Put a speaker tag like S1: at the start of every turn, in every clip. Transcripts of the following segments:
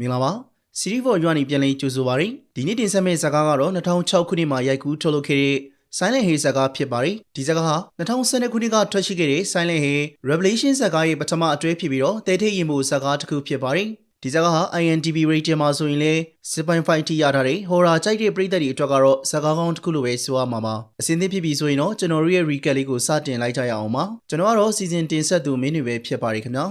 S1: မင်္ဂလာပါစီရီဖော်ရွာနေပြန်လည်ကြိုဆိုပါရယ်ဒီနေ့တင်ဆက်မယ့်ဇာတ်ကားကတော့2006ခုနှစ်မှာရိုက်ကူးထုတ်လုပ်ခဲ့တဲ့ Silent Hill ဇာတ်ကားဖြစ်ပါတယ်ဒီဇာတ်ကားဟာ2012ခုနှစ်ကထွက်ရှိခဲ့တဲ့ Silent Hill Revelation ဇာတ်ကားရဲ့ပထမအတွဲဖြစ်ပြီးတော့တဲထိတ်ရင်မှုဇာတ်ကားတစ်ခုဖြစ်ပါတယ်ဒီဇာတ်ကားဟာ IMDb rating မှာဆိုရင်လည်း7.5ထိရထားတဲ့ horror ကြိုက်တဲ့ပရိသတ်တွေအတွက်ကတော့ဇာတ်ကားကောင်းတစ်ခုလိုပဲဆိုရမှာပါအစင်းသစ်ဖြစ်ပြီဆိုရင်တော့ကျွန်တော်တို့ရဲ့ recap လေးကိုစတင်လိုက်ကြရအောင်ပါကျွန်တော်ကတော့ season တင်ဆက်သူမင်းတွေပဲဖြစ်ပါတယ်ခင်ဗျာ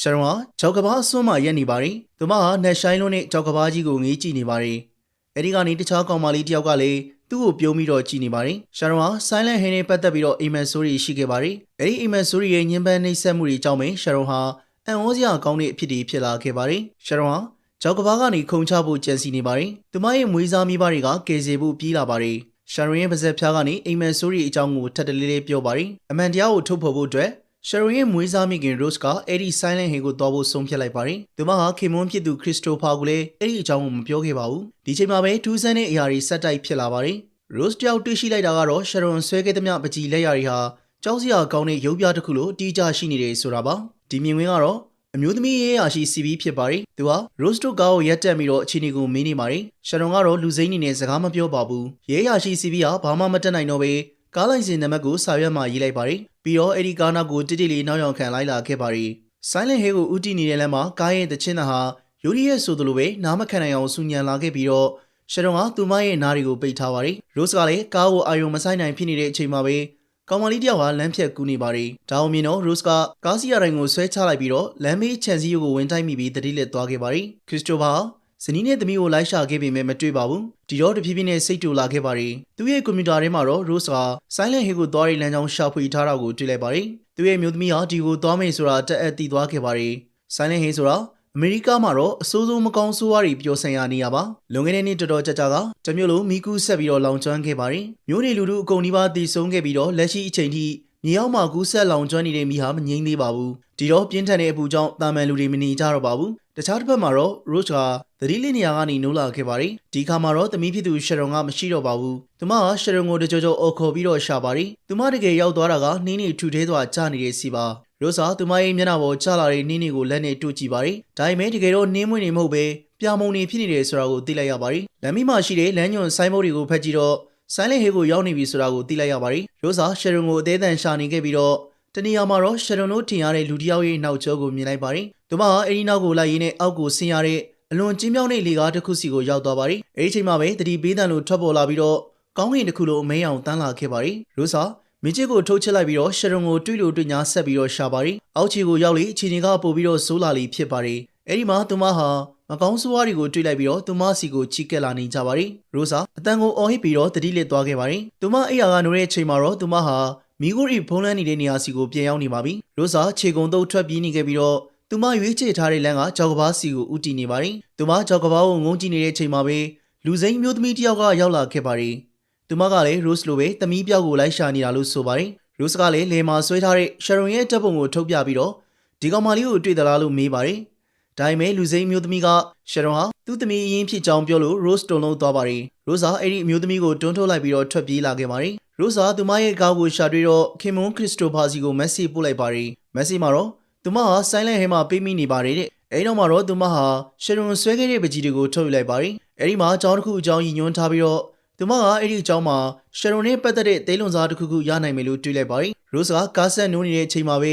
S1: ရှရုံဟာကြောက်ကဘာအစွန်းမှရက်နေပါရီသူမဟာနက်ရှိုင်းလုံးနဲ့ကြောက်ကဘာကြီးကိုငေးကြည့်နေပါရီအဲဒီကနေတခြားကောင်မလေးတယောက်ကလည်းသူ့ကိုပြုံးပြီးတော့ကြည့်နေပါရီရှရုံဟာ silent hand နဲ့ပတ်သက်ပြီးတော့အိမ်မက်ဆိုးတွေရှိခဲ့ပါရီအဲဒီအိမ်မက်ဆိုးတွေရဲ့ညှဉ်းပန်းနှိပ်စက်မှုတွေကြောင့်ပဲရှရုံဟာအံ့ဩစရာကောင်းတဲ့အဖြစ်တွေဖြစ်လာခဲ့ပါရီရှရုံဟာကြောက်ကဘာကနေခုံချဖို့ကြံစီနေပါရီသူမရဲ့မွေးစားမိဘတွေကကယ်ဆယ်ဖို့ပြေးလာပါရီရှာရွန်ရဲ့ပါဇက်ဖျားကနေအိမ်မန်ဆိုးရီအကြောင်းကိုထပ်တလေးလေးပြောပါရီအမှန်တရားကိုထုတ်ဖော်ဖို့အတွက် ရှာရွန်ရဲ့မွေးစားမိခင် Rose ကအဲ့ဒီ Silent Hill ကိုသွားဖို့ဆုံးဖြတ်လိုက်ပါရီသူမဟာခင်မွန်းဖြစ်သူ Christopher ကိုလည်းအဲ့ဒီအကြောင်းကိုမပြောခဲ့ပါဘူးဒီချိန်မှာပဲထူးဆန်းတဲ့အရာတွေဆက်တိုက်ဖြစ်လာပါရီ Rose တယောက်တွေ့ရှိလိုက်တာကတော့ရှာရွန်ဆွဲခဲ့သမျှပကြီးလက်ရာတွေဟာကြောက်စရာကောင်းတဲ့ရုပ်ပြတစ်ခုလိုအတီးကျရှိနေတယ်ဆိုတာပါဒီမြင်ကွင်းကတော့အမျိုးသမီးရေးရာရှိ CV ဖြစ်ပါရီသူဟာ Rose တို့ကားကိုရက်တက်ပြီးတော့အခြေအနေကိုမေးနေပါရီရှာရွန်ကတော့လူစိမ့်နေနဲ့စကားမပြောပါဘူးရေးရာရှိ CV ဟာဘာမှမတက်နိုင်တော့ပဲ ကားလိုင်စင်နံပါတ်ကိုစာရွက်မှာရေးလိုက်ပါရီပြီးတော့အဲ့ဒီကားနောက်ကိုတိတိလေးနောက်ရောက်ခံလိုက်လာခဲ့ပါရီ Silent Hill ကိုဦးတည်နေတဲ့လမ်းမှာကားရဲ့တချင်းသားဟာယိုရီရဲ့ဆိုသလိုပဲနားမခံနိုင်အောင်ဆူညံလာခဲ့ပြီးတော့ရှရုံကသူမရဲ့နားတွေကိုပိတ်ထားပါရီရိုးစ်ကလည်းကားကိုအာယုံမဆိုင်နိုင်ဖြစ်နေတဲ့အချိန်မှာပဲကောင်မလေးတယောက်ဟာလမ်းဖြတ်ကူးနေပါရီဒါအောင်မြင်တော့ရိုစ်ကကားစီယာတိုင်းကိုဆွဲချလိုက်ပြီးတော့လမ်းမေးချန်စီယိုကိုဝင်တိုက်မိပြီးတတိလက်သွားခဲ့ပါရီခရစ်စတိုဖာ ဇနီးနဲ့သမီးကိုလိုက်ရှာခဲ့ပေမဲ့မတွေ့ပါဘူးဒီတော့တဖြည်းဖြည်းနဲ့စိတ်တူလာခဲ့ပါရီသူရဲ့ကွန်ပျူတာထဲမှာတော့ရိုစ်က Silent Hill ကိုသွားရီလမ်းကြောင်းရှာဖွေထားတာကိုတွေ့လိုက်ပါရီသူရဲ့မျိုးသမီးဟာဒီကိုသွားမယ်ဆိုတာတက်အပ်တည်သွားခဲ့ပါရီ Silent Hill ဆိုတာအမေရိကမှာတော့အဆိုးဆုံးမကောင်းဆိုးဝါးတွေပြောဆိုင်ရနေရပါလွန်ခဲ့တဲ့နှစ်တော်တော်ကြာကြာကတမျိုးလုံးမိကူးဆက်ပြီးတော့လောင်ကျွမ်းခဲ့ပါရီမျိုးနေလူတို့အကုန်ဒီပါတည်ဆုံးခဲ့ပြီးတော့လက်ရှိအချိန်ထိမြေအောက်မှာကူးဆက်လောင်ကျွမ်းနေတဲ့မိဟာမငြိမ်းသေးပါဘူးဒီတော့ပြင်းထန်တဲ့အပူကြောင့်တာမန်လူတွေမနေကြတော့ပါဘူး တခြားတစ်ဖက်မှာတော့ Roach ကသတိလင်းနေရာကနေနိုးလာခဲ့ပါရီဒီခါမှာတော့သမီးဖြစ်သူရှရုံကမရှိတော့ပါဘူးသူမကရှရုံကိုတကြကြအော်ခေါ်ပြီးတော့ရှာပါရီသူမတကယ်ရောက်သွားတာကနှင်းနေထူထဲသွားကြာနေတဲ့စီပါရိုစာသူမရဲ့မျက်နှာပေါ်ကျလာတဲ့နှင်းတွေကိုလက်နဲ့တူကြည့်ပါရီဒါပေမဲ့တကယ်တော့နှင်းမွေးနေမဟုတ်ပဲပြာမုံနေဖြစ်နေတယ်ဆိုတာကိုသိလိုက်ရပါရီလမ်းမမှာရှိတဲ့လမ်းညွန်ဆိုင်းဘုတ်တွေကိုဖက်ကြည့်တော့ Silent Hill ကိုရောက်နေပြီဆိုတာကိုသိလိုက်ရပါရီရိုစာရှရုံကိုအသေးအံရှာနေခဲ့ပြီးတော့တနေရာမှာတော့ရှရုံတို့ထင်ရတဲ့လူတစ်ယောက်ရဲ့နောက်ကျောကိုမြင်လိုက်ပါရီ သူမဟာအဲဒီနောက်ကိုလိုက်ရင်းနဲ့အောက်ကိုဆင်းရတဲ့အလွန်ကျင်းမြောင်းတဲ့လေကားတစ်ခုစီကိုရောက်သွားပါရီအဲဒီချိန်မှာပဲတတိပေးတန်လိုထွက်ပေါ်လာပြီးတော့ကောင်းကင်တစ်ခုလိုအမဲအောင်တန်းလာခဲ့ပါရီရိုစာမင်းကြီးကိုထုတ်ချစ်လိုက်ပြီးတော့ရှရုံကိုတွေးလို့တွေးညာဆက်ပြီးတော့ရှာပါရီအောက်ခြေကိုရောက်လေအချိန်ကပို့ပြီးတော့ဆိုးလာလေဖြစ်ပါရီအဲဒီမှာသူမဟာမကောင်းဆိုးဝါးတွေကိုတွေးလိုက်ပြီးတော့သူမစီကိုချီကက်လာနေကြပါရီရိုစာအတန်ကိုအော်ဟစ်ပြီးတော့တတိလက်သွားခဲ့ပါရီသူမအိယာကနိုးတဲ့အချိန်မှာတော့သူမဟာမိကိုရီဖုံးလန်းနေတဲ့နေရာစီကိုပြန်ရောက်နေပါပြီရိုစာခြေကုံတုပ်ထွက်ပြေးနေခဲ့ပြီးတော့ သူမရွေးချယ်ထားတဲ့လမ်းကကြောက်ကဘာစီကိုဥတီနေပါရီသူမကြောက်ကဘာကိုငုံကြည့်နေတဲ့အချိန်မှာပဲလူစိမ်းမျိုးသမီးတစ်ယောက်ကရောက်လာခဲ့ပါရီသူမကလည်း Rose လိုပဲသမီးပြောက်ကိုလိုက်ရှာနေတာလို့ဆိုပါတယ်။ Rose ကလည်းလေမာဆွဲထားတဲ့ Sharon ရဲ့တပ်ပုံကိုထုတ်ပြပြီးတော့ဒီကောင်မလေးကိုတွေ့သလားလို့မေးပါတယ်။ဒါပေမဲ့လူစိမ်းမျိုးသမီးက Sharon ဟာသူ့သမီးအရင်ဖြစ်ကြောင်းပြောလို့ Rose တုံလုံးသွားပါတယ်။ Rose ဟာအဲ့ဒီအမျိုးသမီးကိုတွန်းထုတ်လိုက်ပြီးတော့ထွက်ပြေးလာခဲ့ပါတယ်။ Rose ဟာသူမရဲ့ကားကိုရှာတွေ့တော့ခင်မွန်ခရစ်စတိုဖာစီကို message ပို့လိုက်ပါတယ်။ message မှာတော့ သူမဟာ silent hill မှာပေးမိနေပါတယ်တဲ့။အဲဒီနောက်မှာတော့သူမဟာ Sharon ဆွဲခဲ့တဲ့ပကြီးတွေကိုထုတ်ယူလိုက်ပါတယ်။အဲဒီမှာအကြောင်းတစ်ခုအကြောင်းရည်ညွှန်းထားပြီးတော့သူမကအဲ့ဒီအကြောင်းမှာရှယ်ရွန်နဲ့ပတ်သက်တဲ့သေးလွန်စားတစ်ခုခုရနိုင်မယ်လို့တွေးလိုက်ပါတယ်။ရိုးစ်ကကားဆက်နိုးနေတဲ့အချိန်မှာပဲ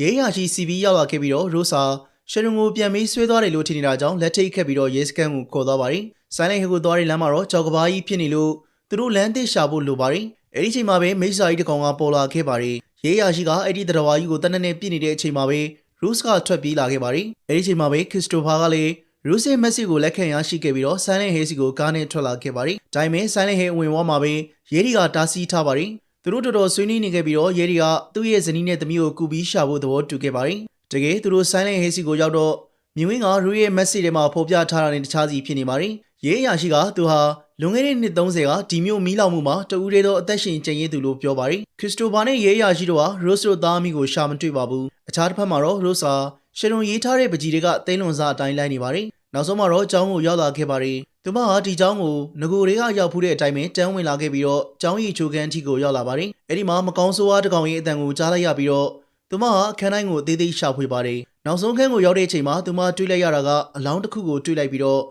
S1: ရဲရရှိ CV ရောက်လာခဲ့ပြီးတော့ရိုးစာရှယ်ရွန်ကိုပြန်ပြီးဆွဲသွားတယ်လို့ထင်နေတာကြောင့်လက်ထိတ်ခတ်ပြီးတော့ရဲစခန်းကိုခေါ်သွားပါတယ်။ဆိုင်းလိုက်ဟိုကိုသွားတဲ့လမ်းမှာတော့ကြောက်ကဘာကြီးဖြစ်နေလို့သူတို့လမ်းတစ်ရှာဖို့လိုပါတယ်။အဲ့ဒီချိန်မှာပဲမိတ်ဆာကြီးတစ်ကောင်ကပေါ်လာခဲ့ပါတယ်။ ရဲရရှိကအဲ့ဒီတရဝါကြီးကိုတနက်နေ့ပြစ်နေတဲ့အချိန်မှာပဲရိုးစ်ကထွက်ပြေးလာခဲ့ပါတယ်။အဲ့ဒီချိန်မှာပဲခရစ်စတိုဖာကလည်းရူးစင်မက်ဆီကိုလက်ခံရရှိခဲ့ပြီးတော့ Silent Hill စီကိုကားနဲ့ထွက်လာခဲ့ပါတယ်။ဒါပေမဲ့ Silent Hill ဝင်ဝါမှာပဲရဲဒီကတားဆီးထားပါတယ်။သူတို့တော်တော်ဆွေးနွေးနေခဲ့ပြီးတော့ရဲဒီကသူ့ရဲ့ဇနီးနဲ့သမီးကိုကူပြီးရှာဖို့သဘောတူခဲ့ပါတယ်။တကယ်သူတို့ Silent Hill စီကိုရောက်တော့မြင်းဝင်းကရူးရဲ့မက်ဆီထဲမှာဖော်ပြထားတာနဲ့တခြားစီဖြစ်နေပါတယ်။ရဲအရာရှိကသူဟာ လွန်ခဲ့တဲ့နှစ်30ကဒီမျိုးမီးလောင်မှုမှာတဦးတည်းသောအသက်ရှင်ကျန်ရည်သူလို့ပြောပါတယ်ခရစ္စတိုဖာနဲ့ရဲယာရှိတို့ဟာရို့စ်တို့သားအမိကိုရှာမတွေ့ပါဘူးအခြားတစ်ဖက်မှာတော့ရို့စ်ဟာရှရွန်ရေးထားတဲ့ပကြီးတွေကတိမ့်လွန်စားအတိုင်းလိုက်နေပါတယ်နောက်ဆုံးမှာတော့ကျောင်းကိုရောက်လာခဲ့ပါတယ်သူမဟာဒီကျောင်းကိုငကိုတွေကရောက်ဖူးတဲ့အတိုင်းပဲတန်းဝင်လာခဲ့ပြီးတော့ကျောင်းရီချိုကန်အထိကိုရောက်လာပါတယ်အဲ့ဒီမှာမကောင်းဆိုးဝါးတစ်ကောင်ရဲ့အတန်ကိုကြားလိုက်ရပြီးတော့သူမဟာအခန်းတိုင်းကိုအသေးသေးရှာဖွေပါတယ်နောက်ဆုံးခန်းကိုရောက်တဲ့အချိန်မှာသူမတွေ့လိုက်ရတာကအလောင်းတစ်ခုကိုတွေ့လိုက်ပြီးတော့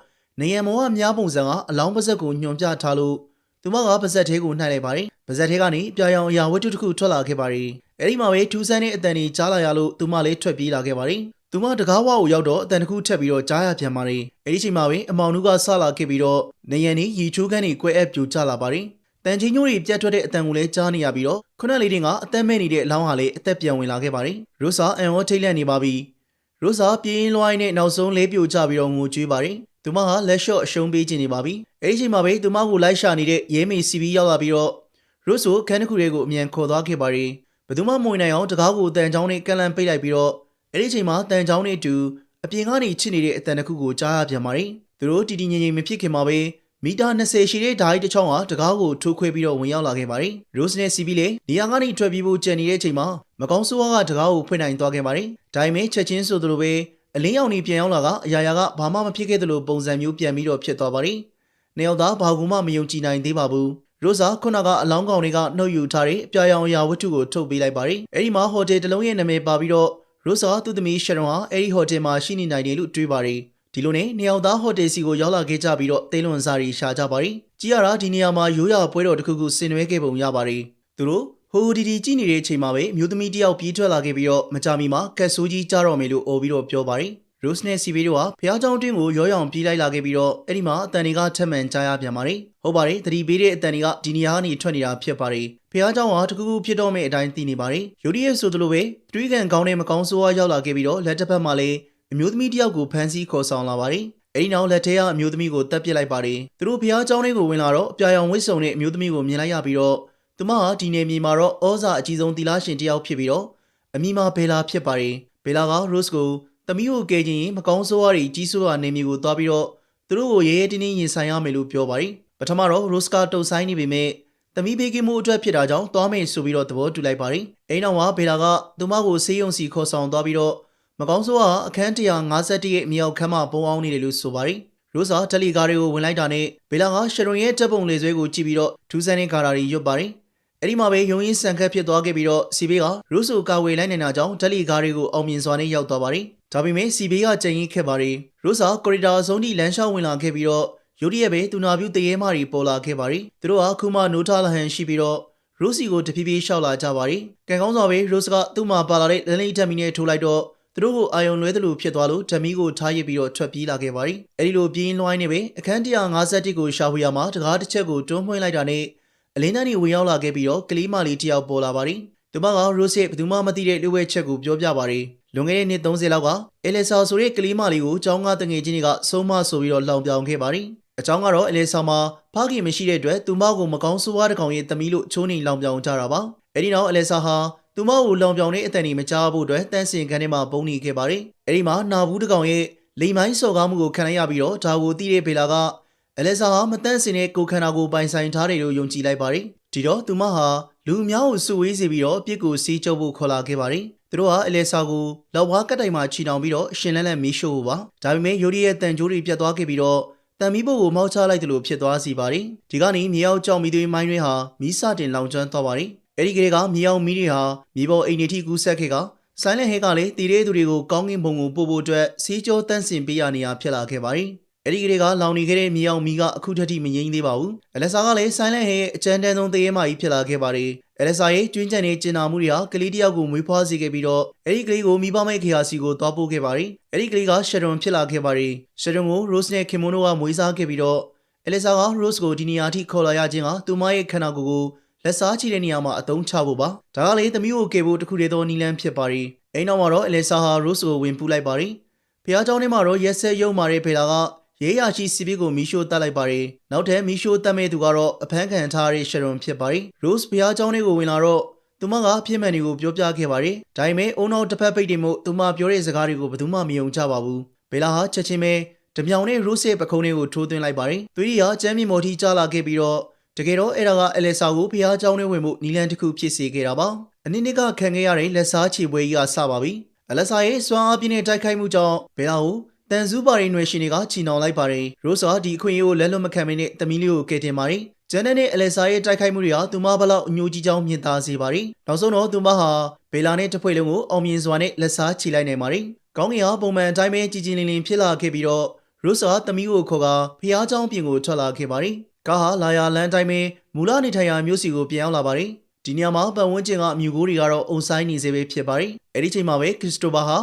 S1: နေရန်မောကအများပုံစံကအလောင်းပါဇက်ကိုညွန်ပြထားလို့သူမကပါဇက်သေးကိုနှိုက်လိုက်ပါတယ်။ပါဇက်သေးကနေပြာရောင်အရာဝတ္ထုတစ်ခုထွက်လာခဲ့ပါတယ်။အဲဒီမှာပဲထူးဆန်းတဲ့အတန်ကြီးကြားလာရလို့သူမလေးထွက်ပြေးလာခဲ့ပါတယ်။သူမတကားဝကိုရောက်တော့အတန်တစ်ခုထက်ပြီးတော့ကြားရပြန်ပါတယ်။အဲဒီချိန်မှာပဲအမောင်နုကဆလာခဲ့ပြီးတော့နေရန်นี่ရီချိုးခန်းတွေကွဲအပ်ပြိုကျလာပါတယ်။တန်ချင်းညိုးတွေပြတ်ထွက်တဲ့အတန်ကိုလည်းကြားနေရပြီးတော့ခုနလေးတင်ကအသက်မဲ့နေတဲ့အလောင်းဟာလည်းအသက်ပြန်ဝင်လာခဲ့ပါတယ်။ရိုဆာအန်ဟောထိတ်လန့်နေပါပြီ။ရိုဆာပြင်းလွှိုင်းနဲ့နောက်ဆုံးလေးပြိုကျပြီးတော့ငိုကြွေးပါတယ်။ သူမဟာလက်လျှော့အရှုံးပေးခြင်းနေပါပြီ။အဲဒီချိန်မှာပဲသူမကိုလိုက်ရှာနေတဲ့ရဲမေစီဘီရောက်လာပြီးတော့ရိုဆိုခန်းတစ်ခုလေးကိုအမြန်ခေါ်သွားခဲ့ပါတယ်။ဘယ်သူမှမဝင်နိုင်အောင်တကားကိုတန်ချောင်းနဲ့ကန်လန်ပိတ်လိုက်ပြီးတော့အဲဒီချိန်မှာတန်ချောင်းနဲ့အတူအပြင်ကနေချစ်နေတဲ့အတန်တစ်ခုကိုကြားရပြန်ပါတယ်။သူတို့တီတီငိမ့်ငိမ့်မဖြစ်ခင်မှာပဲမီတာ20ရှိတဲ့ဓာတ်တစ်ချောင်းဟာတကားကိုထိုးခွဲပြီးတော့ဝင်ရောက်လာခဲ့ပါတယ်။ရိုစ်နဲ့စီဘီလေနေရာကနေထွက်ပြေးဖို့ကြံနေတဲ့အချိန်မှာမကောင်းဆိုးဝါးကတကားကိုဖွင့်နိုင်သွားခဲ့ပါတယ်။ဒါပေမဲ့ချက်ချင်းဆိုသလိုပဲ အလင်းရောင်နေပြန်ရောက်လာကအရာရာကဘာမှမဖြစ်ခဲ့သလိုပုံစံမျိုးပြန်ပြီးတော့ဖြစ်သွားပါတယ်။နေရောက်သားဘာကူမှမယုံကြည်နိုင်သေးပါဘူး။ရိုဇာခုနကအလောင်းကောင်တွေကနှုတ်ယူထားတဲ့အပြာရောင်အရာဝတ္ထုကိုထုတ်ပေးလိုက်ပါတယ်။အဲဒီမှာဟိုတယ်တစ်လုံးရဲ့နာမည်ပါပြီးတော့ရိုဇာသူ့သမီးရှရွန်ဟာအဲဒီဟိုတယ်မှာရှိနေနိုင်တယ်လို့တွေးပါတယ်။ဒီလိုနဲ့နေရောက်သားဟိုတယ်စီကိုရောက်လာခဲ့ကြပြီးတော့တေးလွန်စားရီရှာကြပါတယ်။ကြည်ရတာဒီနေရာမှာရိုးရာပွဲတော်တစ်ခုခုဆင်နွှဲခဲ့ပုံရပါတယ်။သူတို့ ဟိုဒီဒီကြည့်နေတဲ့အချိန်မှာပဲမြို့သမီးတယောက်ပြေးထွက်လာခဲ့ပြီးတော့မကြမီမှာကတ်ဆိုးကြီးကြားတော့မယ်လို့အော်ပြီးတော့ပြောပါတယ်။ Rose နဲ့ Sivir တို့ဟာဖျားကြောင်တွင်းကိုရောရောင်ပြေးလိုက်လာခဲ့ပြီးတော့အဲ့ဒီမှာအတန်တွေကထက်မှန်ကြားရပြန်ပါတယ်။ဟုတ်ပါတယ်သတိပေးတဲ့အတန်တွေကဒီနေရာကနေထွက်နေတာဖြစ်ပါတယ်။ဖျားကြောင်ဟာတကူကူဖြစ်တော့မယ့်အတိုင်းသိနေပါတယ်။ယုဒိယဆိုသလိုပဲတွေးကန်ကောင်းတဲ့မကောင်းဆိုးဝါးရောက်လာခဲ့ပြီးတော့လက်တစ်ဖက်မှာလည်းအမျိုးသမီးတယောက်ကိုဖမ်းဆီးခေါ်ဆောင်လာပါတယ်။ဲဒီနောက်လက်ထဲကအမျိုးသမီးကိုတပ်ပစ်လိုက်ပါတယ်။သူတို့ဘုရားကျောင်းလေးကိုဝင်လာတော့အပြာရောင်ဝိစုံနဲ့အမျိုးသမီးကိုမြင်လိုက်ရပြီးတော့ သူမဟာဒီနေမြေမှာတော့ဩဇာအကြီးဆုံးတီလာရှင်တယောက်ဖြစ်ပြီးတော့အမိမဘေလာဖြစ်ပါတယ်။ဘေလာကရိုစ်ကိုသမီးကိုကယ်ခြင်းရင်မကောင်းဆိုးဝါးတွေကြီးစိုးရာနေမြေကိုသွားပြီးတော့သူတို့ကိုရဲရဲတင်းတင်းရင်ဆိုင်ရမယ်လို့ပြောပါတယ်။ပထမတော့ရိုစ်ကတုံဆိုင်နေပေမဲ့သမီးဘေးကင်းမှုအတွက်ဖြစ်တာကြောင့်သွားမယ်ဆိုပြီးတော့သဘောတူလိုက်ပါတယ်။အိမ်တော်ကဘေလာကသူမကိုဆေးရုံစီခေါ်ဆောင်သွားပြီးတော့မကောင်းဆိုးဟာအခန်း151ရဲ့မြောက်ခန်းမှာပုံအောင်နေတယ်လို့ဆိုပါတယ်။ရိုးစာတယ်လီကာတွေကိုဝင်လိုက်တာနဲ့ဘေလာကရှရွန်ရဲ့တပ်ပုံလေဆွဲကိုကြည့်ပြီးတော့ထူးဆန်းတဲ့ကာရာတွေရွတ်ပါတယ်။ အဲ့ဒီမှာပဲယုံရင်းဆန်ခတ်ဖြစ်သွားခဲ့ပြီးတော့စီဘေးကရိုးဆိုကာဝေလိုက်နေတာကြောင့်တယ်လီကာတွေကိုအောင်မြင်စွာနဲ့ရောက်သွားပါတယ်။ဒါပေမဲ့စီဘေးကကြင်ရင်ခဲ့ပါတယ်။ရိုးစာကော်ရီဒါအဆုံးထိလမ်းလျှောက်ဝင်လာခဲ့ပြီးတော့ယိုဒီရဲ့ပဲသူနာပြူတရေမတွေပေါ်လာခဲ့ပါတယ်။သူတို့ကခုမှနိုးထားလဟန်ရှိပြီးတော့ရိုစီကိုတဖြည်းဖြည်းရှောက်လာကြပါတယ်။ကံကောင်းစွာပဲရိုစကသူ့မှာပါလာတဲ့လန်လီထက်မီနဲ့ထိုးလိုက်တော့သူတို့ကိုအာယုံလွဲသလိုဖြစ်သွားလို့ဓမီကိုထားရစ်ပြီးတော့ထွက်ပြေးလာခဲ့ပါတယ်။အဲဒီလိုပြင်းလွှိုင်းနေပဲအခန်း151ကိုရှာဖွေရမှာတကားတစ်ချက်ကိုတွန်းမှွှင်းလိုက်တာနဲ့ အလင်းတန်းကြီးဝင်ရောက်လာခဲ့ပြီးတော့ကလေးမလေးတစ်ယောက်ပေါ်လာပါတယ်။သူမကရိုစ်ရဲ့ဘယ်သူမှမသိတဲ့လူဝဲချက်ကိုပြောပြပါတယ်။လွန်ခဲ့တဲ့နှစ်30လောက်ကအဲလက်ဆာဆိုတဲ့ကလေးမလေးကိုចောင်းကတငယ်ချင်းတွေကဆုံးမဆိုပြီးတော့လောင်ပြောင်ခဲ့ပါတယ်။အကြောင်းကတော့အလေဆောင်မှာဖခင်မရှိတဲ့အတွက်သူမကိုမကောင်းဆိုးဝါးတစ်ကောင်ရဲ့သမီးလို့ချိုးနေလောင်ပြောင်ကြတာပါ။အဲဒီနောက်အလေဆာဟာသူမကိုလောင်ပြောင်တဲ့အတန်ကြီးမကြားဖို့အတွက်တန်းစင်ခန်းထဲမှာပုံနေခဲ့ပါတယ်။အဲဒီမှာနာဘူးတစ်ကောင်ရဲ့လိမ်မိုင်းစော်ကားမှုကိုခံရပြီးတော့ဒါကိုသိတဲ့ဘေလာက အလေဆာဟာမတန်းစင်တဲ့ကိုခန္ဓာကိုပိုင်ဆိုင်ထားတယ်လို့ယုံကြည်လိုက်ပါတယ်။ဒီတော့သူမဟာလူအများကိုစုဝေးစေပြီးတော့ပြစ်ကိုစီးကျုပ်ဖို့ခေါ်လာခဲ့ပါတယ်။သူတို့ဟာအလေဆာကိုလောက်ဝါကတ်တိုင်မှာချီနှောင်ပြီးတော့ရှင်လန်းလန်းမီးရှို့ဖို့ပါ။ဒါပေမဲ့ယိုဒီရဲ့တန်ကြိုးတွေပြတ်သွားခဲ့ပြီးတော့တန်မီးဘုတ်ကိုမောက်ချလိုက်တယ်လို့ဖြစ်သွားစီပါတယ်။ဒီကနေ့မြေအောင်ကြောင်မီသွေးမိုင်းတွင်းဟာမီးစတင်လောင်ကျွမ်းသွားပါတယ်။အဲဒီကလေးကမြေအောင်မီးတွေဟာမြေပေါ်အိမ်တွေထိကူးဆက်ခဲ့ကဆိုင်လန်ဟဲကလည်းတည်တဲ့သူတွေကိုကောင်းကင်ဘုံကိုပို့ဖို့အတွက်စီးကြောတန့်စင်ပေးရနေရဖြစ်လာခဲ့ပါတယ်။ အဲဒီကလေးကလောင်နေခဲ့တဲ့မြေအောင်မီးကအခုထက်ထိမငြိမ်းသေးပါဘူး။အလက်ဆာကလည်းဆိုင်လန်ဟဲရဲ့အကြမ်းတမ်းဆုံးတရေမကြီးဖြစ်လာခဲ့ပါတယ်။အလက်ဆာရဲ့ကျွင်းကျန်တဲ့ကျင်နာမှုတွေဟာကလေးတယောက်ကိုမွေးဖွားစေခဲ့ပြီးတော့အဲဒီကလေးကိုမိဘမဲ့ခေယာစီကိုတွားပို့ခဲ့ပါတယ်။အဲဒီကလေးကရှယ်ရွန်ဖြစ်လာခဲ့ပါတယ်။ရှယ်ရွန်ကိုရိုစ်နဲ့ခင်မွန်တို့ကမွေးစားခဲ့ပြီးတော့အလက်ဆာကရိုစ်ကိုဒီနေရာထိခေါ်လာရခြင်းကသူမရဲ့ခန္ဓာကိုယ်ကိုလက်စားချီတဲ့နေရာမှာအသုံးချဖို့ပါဒါကလေသမီးကိုကေဖို့တခုတည်းသောနီလန်းဖြစ်ပါရီအိမ်နောက်မှာတော့အလက်ဆာဟာရိုစ်ကိုဝင်ပူးလိုက်ပါရီဖះเจ้าထဲမှာတော့ရက်ဆက်ရုံမာတဲ့ဖေလာက ရေးရရှိစီပီကိုမီရှို့တက်လိုက်ပါရယ်နောက်ထပ်မီရှို့တက်မဲ့သူကတော့အဖမ်းခံထားတဲ့ရှရွန်ဖြစ်ပါရယ် Rose ဘုရားကျောင်းလေးကိုဝင်လာတော့သူမကအဖြစ်မှန်တွေကိုပြောပြခဲ့ပါရယ်ဒါပေမဲ့အုံနောက်တစ်ဖက်ပိတ်တယ်မို့သူမပြောတဲ့စကားတွေကိုဘယ်သူမှမယုံကြပါဘူးဘေလာဟာချက်ချင်းပဲဓမြောင်နဲ့ Rose ရဲ့ပခုံးလေးကိုထိုးသွင်းလိုက်ပါရယ်သူကြီးဟာကျမ်းမြေမော်ထီကြားလာခဲ့ပြီးတော့တကယ်တော့အဲ့ဒါကအလက်စာကိုဘုရားကျောင်းထဲဝင်မှုနီလန်တစ်ခုဖြစ်စေခဲ့တာပါအနည်းနည်းကခံခဲ့ရတဲ့လက်စားချေပွဲကြီးကစပါပြီအလက်စာရဲ့စွမ်းအားပြင်းတဲ့တိုက်ခိုက်မှုကြောင့်ဘယ်လာကို တန်စုပါရင်ရွယ်ရှင်တွေကချီနှောင်လိုက်ပါတယ်ရိုးစာဒီအခွင့်အရေးကိုလက်လွတ်မခံမင်းနဲ့တမီးလေးကိုကယ်တင်ပါတယ်ကျန်တဲ့နဲ့အလက်ဆာရဲ့တိုက်ခိုက်မှုတွေကသူမဘလောက်အညိုကြီးကြောင်းမြင်သာစေပါတယ်နောက်ဆုံးတော့သူမဟာဘေလာနဲ့တဖွဲ့လုံးကိုအောင်မြင်စွာနဲ့လက်စားချီလိုက်နိုင်ပါတယ်ကောင်းကင်ဟာပုံမှန်အတိုင်းပဲကြည်ကြည်လင်လင်ဖြစ်လာခဲ့ပြီးတော့ရိုးစာတမီးကိုခေါ်ကဖျားเจ้าပြင်ကိုထွက်လာခဲ့ပါတယ်ကားဟာလာယာလန်တိုင်းပဲမူလနေထိုင်ရာမြို့စီကိုပြန်ရောက်လာပါတယ်ဒီနေရာမှာပတ်ဝန်းကျင်ကအမြူကိုတွေကတော့အုံဆိုင်နေစေပဲဖြစ်ပါတယ်အဲ့ဒီချိန်မှာပဲခရစ်စတိုဖာဟာ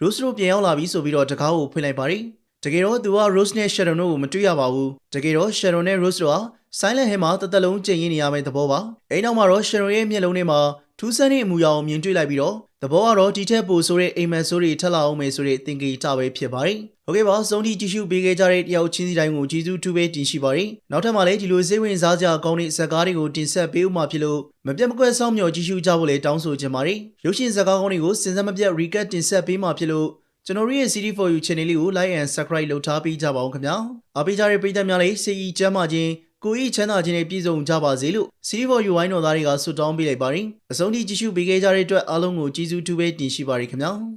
S1: ရို့စ်တို့ပြန်ရောက်လာပြီဆိုပြီးတော့တကားကိုဖွင့်လိုက်ပါတယ်။တကယ်တော့သူက Rose နဲ့ Sharon တို့ကိုမတွေ့ရပါဘူး။တကယ်တော့ Sharon နဲ့ Rose တို့ဟာ Silent Hill မှာတသက်လုံးကြင်ရင်းနေရမယ့်သဘောပါ။အဲဒီနောက်မှာတော့ Sharon ရဲ့မျက်လုံးထဲမှာ ထူးဆန်းတဲ့အမူအရာကိုမြင်တွေ့လိုက်ပြီးတော့သဘောကတော့ဒီထက်ပိုဆိုတဲ့အိမ်မက်ဆိုးတွေထက်လာအောင်မယ်ဆိုတဲ့သင်္ကေတပဲဖြစ်ပါတယ်။ဟုတ်ကဲ့ပါစုံတီကြည့်ရှုပေးခဲ့ကြတဲ့တယောက်ချင်းစီတိုင်းကိုကျေးဇူးတူပဲတင်ရှိပါတယ်။နောက်ထပ်မှာလည်းဒီလိုစိတ်ဝင်စားစရာကောင်းတဲ့ဇာတ်ကားတွေကိုတင်ဆက်ပေးဦးမှာဖြစ်လို့မပြတ်မကွက်စောင့်မျှော်ကြည့်ရှုကြဖို့လည်းတောင်းဆိုချင်ပါတယ်။ရုပ်ရှင်ဇာတ်ကားကောင်းတွေကိုစဉ်ဆက်မပြတ် recap တင်ဆက်ပေးမှာဖြစ်လို့ကျွန်တော်ရဲ့ CD4U channel လေးကို like and subscribe လုပ်ထားပေးကြပါဦးခင်ဗျာ။အားပေးကြတဲ့ပရိသတ်များလည်းစိတ်ဤကျမ်းမာခြင်း ကိုယ်ဤချမ်းသာခြင်းနဲ့ပြည့်စုံကြပါစေလို့ CD4U ဝိုင်းတော်သားတွေကဆုတောင်းပေးလိုက်ပါတယ်။အဆုံးထိကြည့်ရှုပေးခဲ့ကြတဲ့အတွက်အားလုံးကိုကျေးဇူးတူပဲတင်ရှိပါရခင်ဗျာ။